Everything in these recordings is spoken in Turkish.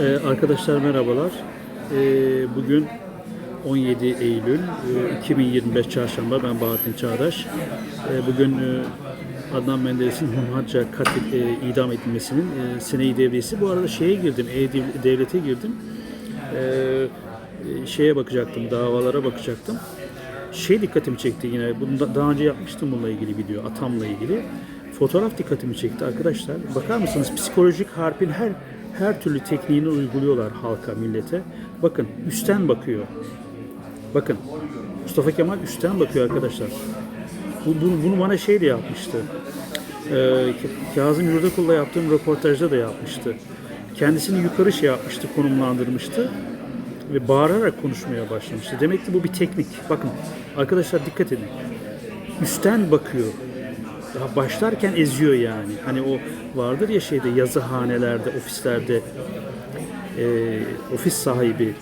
Ee, arkadaşlar merhabalar. Ee, bugün 17 Eylül e, 2025 Çarşamba. Ben Bahattin Çağdaş. Ee, bugün e, Adnan Menderes'in hunharca katil e, idam edilmesinin e, seneyi devresi. Bu arada şeye girdim, E-Devlet'e girdim. Ee, e, şeye bakacaktım, davalara bakacaktım. Şey dikkatimi çekti yine. Bunu da- daha önce yapmıştım bununla ilgili video, atamla ilgili. Fotoğraf dikkatimi çekti arkadaşlar. Bakar mısınız? Psikolojik harpin her her türlü tekniğini uyguluyorlar halka, millete. Bakın üstten bakıyor. Bakın Mustafa Kemal üstten bakıyor arkadaşlar. Bu, bunu, bunu bana şey de yapmıştı. Ee, Kazım Yurdakul'la yaptığım röportajda da yapmıştı. Kendisini yukarı şey yapmıştı, konumlandırmıştı ve bağırarak konuşmaya başlamıştı. Demek ki bu bir teknik. Bakın arkadaşlar dikkat edin. Üstten bakıyor. Daha başlarken eziyor yani. Hani o vardır ya şeyde yazıhanelerde, ofislerde e, ofis sahibi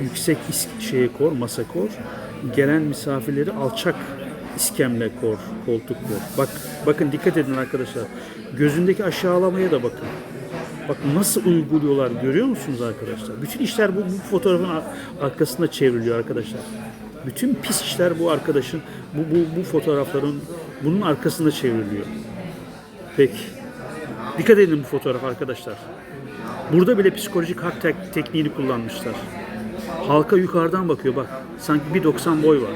yüksek is- şeye kor, masa kor. Gelen misafirleri alçak iskemle kor, koltuk kor. Bak, bakın dikkat edin arkadaşlar. Gözündeki aşağılamaya da bakın. Bak nasıl uyguluyorlar görüyor musunuz arkadaşlar? Bütün işler bu, bu fotoğrafın ar- arkasında çevriliyor arkadaşlar. Bütün pis işler bu arkadaşın, bu, bu, bu fotoğrafların bunun arkasında çevriliyor. Peki. Dikkat edin bu fotoğraf arkadaşlar. Burada bile psikolojik harp tek- tekniğini kullanmışlar. Halka yukarıdan bakıyor bak. Sanki 1.90 boy var.